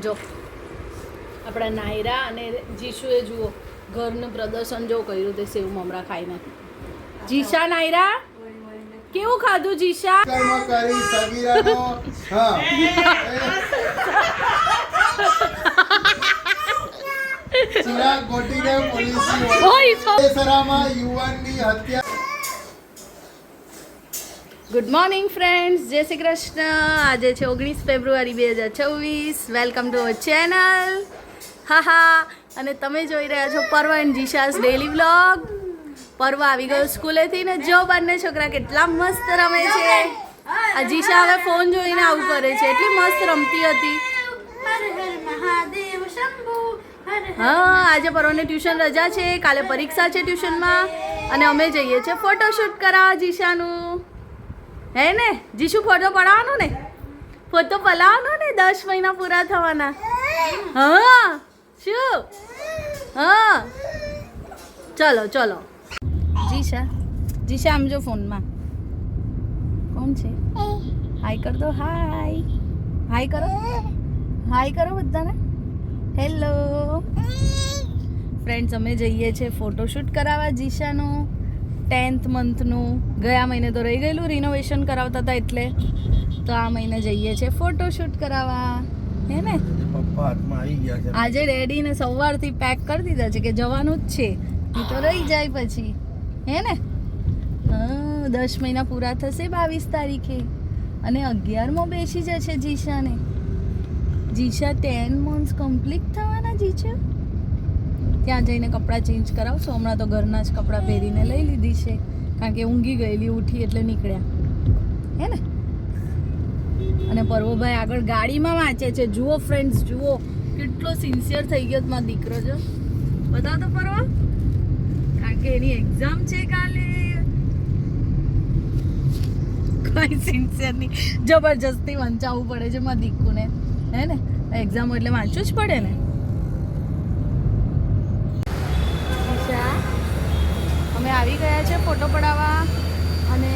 જો આપણા નાયરા અને જીશુએ જુઓ ઘરનું પ્રદર્શન જો કર્યું તે સેવ મમરા ખાઈને જીશા નાયરા કેવું ખાધું જીશા? ચિરાગ ગોટીને પોલીસની ઓય, સો- બેસરામાં યુવાનની હત્યા ગુડ મોર્નિંગ ફ્રેન્ડ્સ જય શ્રી કૃષ્ણ આજે છે ઓગણીસ ફેબ્રુઆરી બે હજાર છવ્વીસ વેલકમ ટુ અવર ચેનલ હા હા અને તમે જોઈ રહ્યા છો પર્વ એન્ડ જીશાસ ડેલી વ્લોગ પર્વ આવી ગયો સ્કૂલેથી ને જો બંને છોકરા કેટલા મસ્ત રમે છે. આ જીશા હવે ફોન જોઈને આવું કરે છે. એટલી મસ્ત રમતી હતી. હા આજે પર્વને ટ્યુશન રજા છે. કાલે પરીક્ષા છે ટ્યુશનમાં. અને અમે જઈએ છીએ ફોટોશૂટ કરાવવા જીશાનું. હે ને? જીશુ, ફોટો પડાવવાનો ને? ફોટો પલાવવાનો ને? દસ મહિના પૂરા થવાના. હા, શું? હા. ચલો ચલો. જીશા જીશા, આમ જો ફોનમાં. કોણ છે? હાય કર દો હાય હાય કરો. હાય કરો બધાને. હેલો ફ્રેન્ડ્સ અમે જઈએ છીએ ફોટોશૂટ કરાવવા જીશાનું. ટેન્થ મંથનું ગયા મહિને તો રહી ગયેલું રિનોવેશન કરાવતા હતા એટલે. તો આ મહિને જઈએ છીએ ફોટોશૂટ કરાવવા. હે ને? પપ્પા હાથમાં આવી ગયા છે. આજે રેડી ને સવારથી પેક કરી દીધા છે કે જવાનું જ છે. એ તો રહી જાય પછી. હે ને? દસ મહિના પૂરા થશે બાવીસ તારીખે. અને અગિયારમાં બેસી જશે જીશાને. જીશા ટેન મંથ્સ કમ્પ્લીટ થવાના જીશા? ત્યાં જઈને કપડાં ચેન્જ કરાવશો હમણાં તો ઘરના જ કપડાં પહેરીને લઈ લીધી છે. કારણ કે ઊંઘી ગયેલી, ઉઠી એટલે નીકળ્યા. હે ને? અને પર્વભાઈ આગળ ગાડીમાં વાંચે છે. જુઓ ફ્રેન્ડ્સ જુઓ. કેટલો સિન્સિયર થઈ ગયો મારો દીકરો, જો. બતાવ તો પર્વ? કારણ કે એની એક્ઝામ છે કાલે. કોઈ સિન્સિયર નહીં. જબરજસ્તી વંચાવવું પડે છે મારા દીકુને. હે ને? એક્ઝામ એટલે વાંચવું જ પડે ને. આવી ગયા છે ફોટો પડાવવા. અને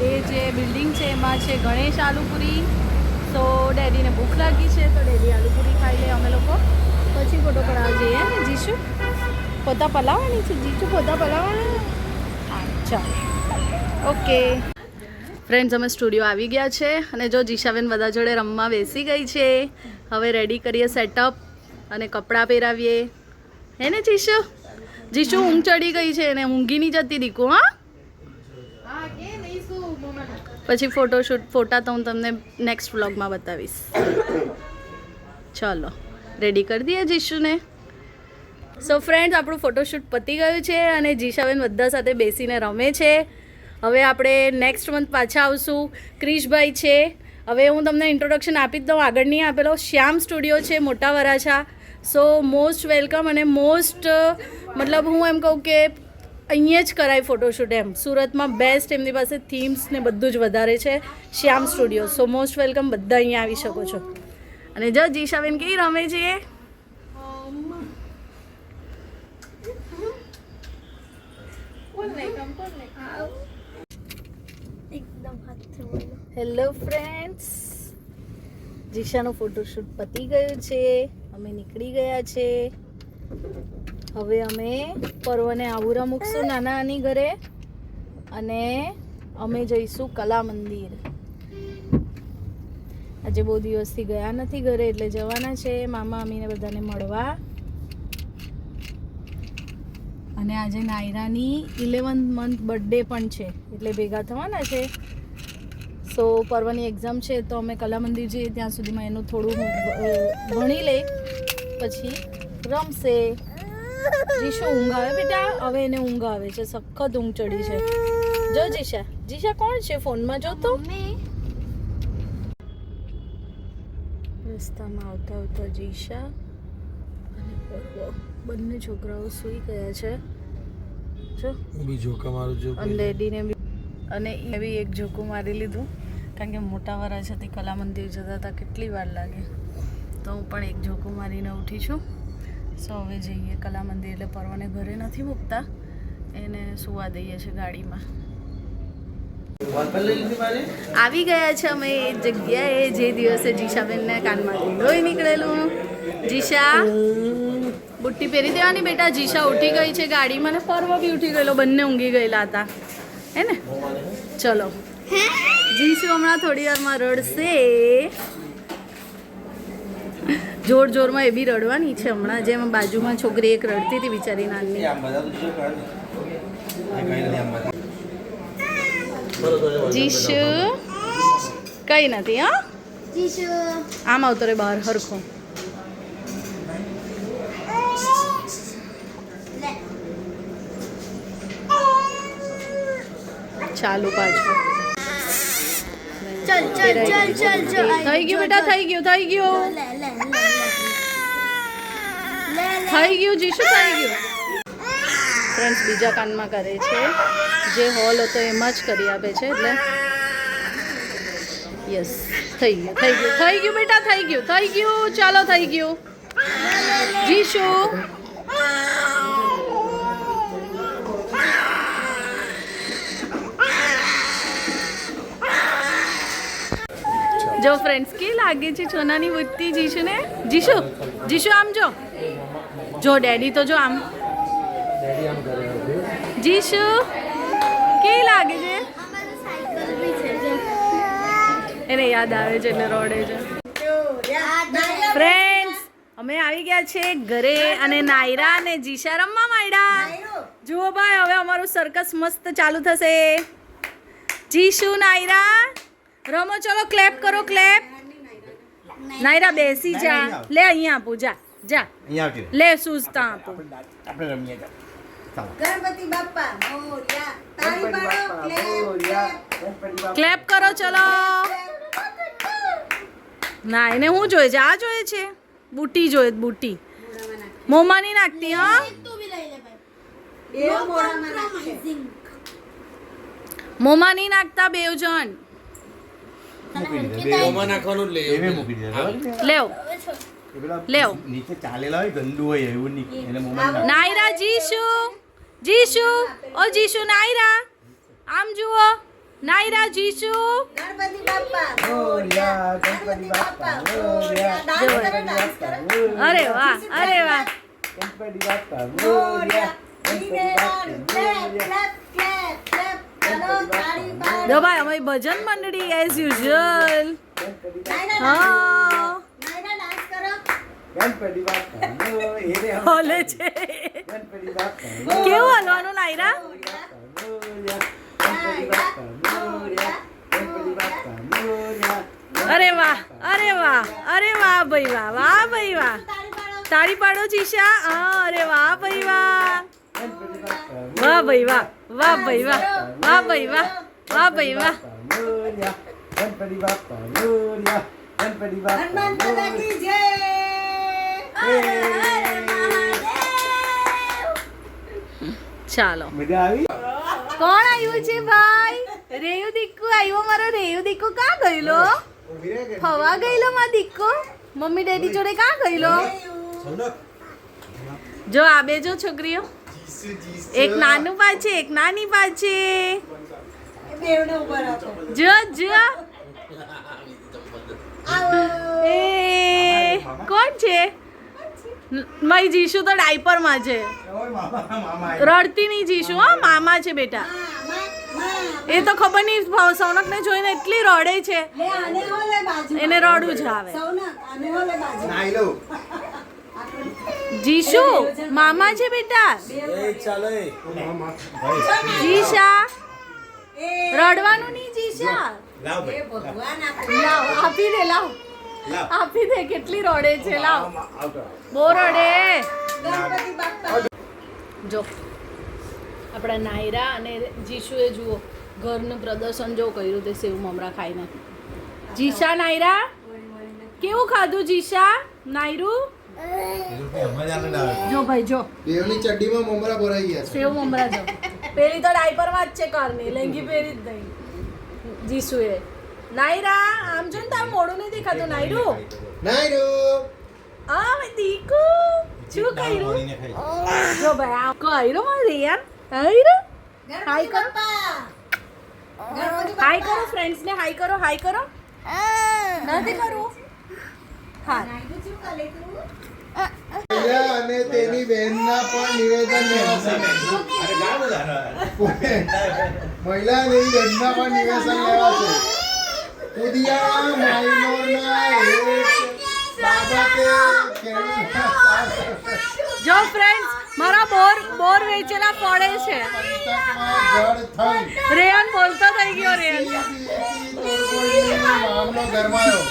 એ જે બિલ્ડિંગ છે, એમાં છે ગણેશ આલુપુરી. તો ડેડીને ભૂખ લાગી છે, તો ડેડી આલુપુરી ખાઈ લે અમે લોકો. પછી ફોટો પડાવવા જઈએ ને, જીશુ? પોતા પલાવવાની છે, જીશું પોતા પલાવવાની અચ્છા. ઓકે. ફ્રેન્ડ્સ અમે સ્ટુડિયો આવી ગયા છે, અને જો જીશાબેન બધા જોડે રમવા બેસી ગઈ છે, હવે રેડી કરીએ સેટઅપ અને કપડાં પહેરાવીએ. હે ને, જીશુ? જીશુ ઊંઘ ચડી ગઈ છે એને ઊંઘી નહીં જતી દીકુ, હા? પછી ફોટોશૂટ ફોટા તો હું તમને નેક્સ્ટ વ્લોગમાં બતાવીશ. ચલો રેડી કરી દઈએ જીશુને? સો ફ્રેન્ડ્સ આપણું ફોટોશૂટ પતી ગયું છે અને જીશાબેન બધા સાથે બેસીને રમે છે. હવે આપણે નેક્સ્ટ મંથ પાછા આવશું. ક્રિશભાઈ છે. હવે હું તમને ઇન્ટ્રોડક્શન આપી જ દઉં. આગળ નહીં આપેલો શ્યામ સ્ટુડિયો છે, Mota Varachha. So most welcome અને મોસ્ટ મતલબ હું એમ કહું કે અહીંયા જ કરાય ફોટોશૂટ એમ. સુરતમાં બેસ્ટ એમની પાસે થીમ્સ ને બધું જ વધારે છે. Shyam studio so most welcome બધા અહીંયા આવી શકો છો. અને જો, જીશાબેન કેવી રમે છે? હેલો ફ્રેન્ડ્સ જીશાનું ફોટોશૂટ પતી ગયું છે. અમે નીકળી ગયા છે. હવે અમે પર્વને આવુરા મૂકશું નાના આની ઘરે અને અમે જઈશું કલા મંદિર. આજે બહુ દિવસથી ગયા નથી ઘરે, એટલે જવાના છે. મામા અમીને બધાને મળવા. અને આજે નાયરાની ઇલેવન્થ મંથ બર્થડે પણ છે. એટલે ભેગા થવાના છે. સો પર્વની એક્ઝામ છે તો અમે કલા મંદિર જઈએ ત્યાં સુધીમાં એનું થોડું ભણી લે પછી રમશે. જીશો ઊંઘ આવે. બેટા હવે એને ઊંઘ આવે છે. સખત ઊંઘ ચડી છે. જો જીશા. જીશા કોણ છે ફોનમાં? જોતો મમ્મી રસ્તામાં આવતા આવતા જીશા અને પર્વ. બંને છોકરાઓ સૂઈ ગયા છે. જો. બીજો કમારો જો અને લેડીને અને એ બી એક ઝોકું મારી લીધું. કારણ કે મોટા વરાછાથી કલા મંદિર જતા હતા, કેટલી વાર લાગે. તો હું પણ એક ઝોકું મારીને ઉઠી છું. સો હવે જઈએ કલા મંદિર, એટલે પરવાને ઘરે નથી મૂકતા. એને સુવા દઈએ છે ગાડીમાં. આવી ગયા છે અમે એ જગ્યાએ જે દિવસે જીશાબેનને કાનમાં લોહી નીકળેલું. જીશા, બુટ્ટી પહેરી દેવાની બેટા. જીશા ઉઠી ગઈ છે ગાડીમાં ને ફરવા બી ઉઠી ગયેલો. બંને ઊંઘી ગયેલા હતા. હે ને? ચલો. જીશુ હમણાં થોડી વારમાં રડશે. જોર જોરમાં એ બી રડવાની છે હમણાં. જેમ બાજુમાં છોકરી એક રડતી હતી બિચારી નાની. જીશુ કઈ નથી હા? આમ આવતો રે બહાર હરખો. ચાલુ પાછું. ચલ ચલ ચલ ચલ ચલ થઈ ગયું બેટા થઈ ગયું થઈ ગયું. થઈ ગયું જીશુ થઈ ગયું. ફ્રેન્ડ્સ બીજા કાનમાં કરે છે. જે હોલ હતો એમાં જ કરી આપે છે એટલે. યસ થઈ ગયું થઈ ગયું થઈ ગયું બેટા થઈ ગયું થઈ ગયું. ચાલો થઈ ગયું. જીશુ. જો ફ્રેન્ડ્સ કે લાગે છે છોનાની બુટ્ટી જીશુ ને જીશુ જીશુ આમ જો. જો ડેડી તો જો આમ. જીશુ, કે લાગે છે? એને યાદ આવે છે એટલે રોડે છે ફ્રેન્ડ્સ અમે આવી ગયા છે ઘરે અને નાયરા અને જીશા રમવા માંડ્યા. જુઓ ભાઈ, હવે અમારું સર્કસ મસ્ત ચાલુ થશે. જીશુ, નાયરા રમો ચલો ક્લેપ કરો ક્લેપ નાયરા બેસી જા. લે અહીંયા આપું જા જા. અહીંયા આવજો. લે શૂઝ તા આપો. આપણે રમીએ જા ગણપતિ બાપ્પા મોરિયા. તાળી પાડો ક્લેપ ક્લેપ કરો ચલો. ના એને હું જોઈએ છે? આ જોઈએ છે? બુટી જોઈએ બુટી. મોંમાં નહીં નાખતી હા? તું બી લઈ લે ભાઈ. એ મોઢામાં નાખશે Amazing. મોંમાં નહીં નાખતા બેવ જણ ઓમાં નાખવાનું લે લઈએ મૂકી દીધા લેવ. લેવ. નીચે ચાલેલા હોય ગંદુ હોય એવું નહીં. એને મોમાં નાયરા જીશુ. જીશુ. ઓ જીશુ નાયરા. આમ જુઓ. નાયરા જીશુ. ગણપતિ બાપા મોર્યા ગણપતિ બાપ્પા મોર્યા ડાન્સ કરો અરે વાહ અરે વાહ. ગણપતિ બાપા મોર્યા ગણપતિ બાપા ક્લેપ ક્લેપ ક્લેપ ક્લેપ કરો તાળી પાડો જો ભાઈ, અમારી ભજન મંડળી એઝ યુઝ્યુઅલ હા. હલે છે. કેવું હલવાનું નાયરા? અરે વાહ અરે વાહ અરે વાહ ભાઈ વાહ વાહ ભાઈ વાહ. તાળી પાડો ચીશા. અરે વાહ ભાઈ વાહ. વાહ ભાઈ વાહ વાહ ભાઈ વાહ. વાહ ભાઈ વાહ વાહ ભાઈ વાહ ગણપતિ બાપા મોર્યા ગણપતિ બાપા હનુમાન કી જય ચાલો મજા આવી કોણ આવ્યું છે ભાઈ રેયુ દીકુ આવ્યો મારો રેયુ દીકુ કાં ગયેલો ફવા ગયેલો માં દીકુ મમ્મી ડેડી જોડે કાં ગયેલો જો આ બે જો છોકરીઓ એક નાનું પાછે એક નાની પાછે છે. ઉપર જો જો. એ કોણ છે? મારી જીશુ તો ડાયપરમાં છે. રડતી નહીં જીશુ હા મામા છે બેટા. એ તો ખબર નહીં સૌનકને જોઈને એટલી રડે છે. એને રડવું જ આવે. જીશુ મામા છે બેટા? જીશા રડવાનું નહીં જીશા? લાવ આપી દે લાવ. લાવ. આપી દે કેટલી રડે છે લાવ. બહુ રડે. જો આપણા નાયરા અને જીશુએ જુઓ ઘરનું પ્રદર્શન જો કર્યું તે સેવ મમરા ખાઈને. જીશા નાયરા? કેવું ખાધું જીશા? નાયરું? જો ભાઈ જો. દેવની ચડ્ડીમાં મમરા ભરાઈ ગયા સેવ મમરા જો. પેલી તો ડાયપરમાં જ છે કરની લેંગી પહેરી જ નહીં. જીશુએ નાયરા આમ જો ને તાર મોડું નહીં દેખાતું નાયરું નાયરો આ મેં દીકુ શું કર્યું? જો ભાઈ આ કર્યો મારે યાર? કર્યું હાય કરો. હાય કરો ફ્રેન્ડ્સને હાય કરો હાય કરો. નથી પ્રિયા અને તેની બહેનના પણ નિવેદન મહિલા અને બહેનના પણ નિવેદન માઇનોરના બાબતે કેળવણા જો ફ્રેન્ડ્સ મારા બોર બોર વેચેલા પડે છે. રેયન બોલતો થઈ ગયો રેયન મામલો ગરમાયો.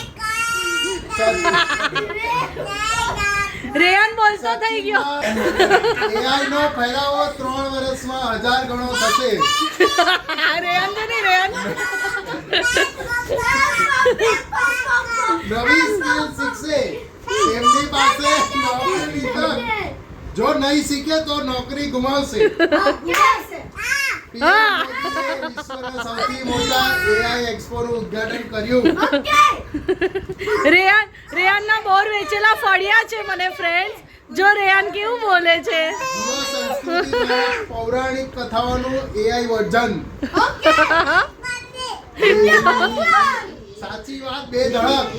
રેયન બોલતો થઈ ગયો. એઆઈ નો ફેલાવો ત્રણ વર્ષમાં હજાર ગણો થશે. રેયન તો નહીં રેયન નવી સ્કિલ શીખશે. તેમની પાસે નોકરી તક જો નહીં શીખે તો નોકરી ગુમાવશે. વિશ્વના સૌથી મોટા એઆઈ એક્સપોનું ઉદ્ઘાટન કર્યું રેયન રેયનના બોર વેચેલા ફળિયા છે મને ફ્રેન્ડ્સ જો રેયાન કેવું બોલે છે. પૌરાણિક કથાઓનું એઆઈ વર્ઝન સાચી વાત બે ધડક.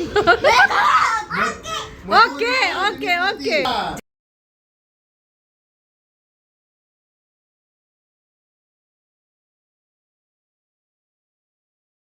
Okay okay okay.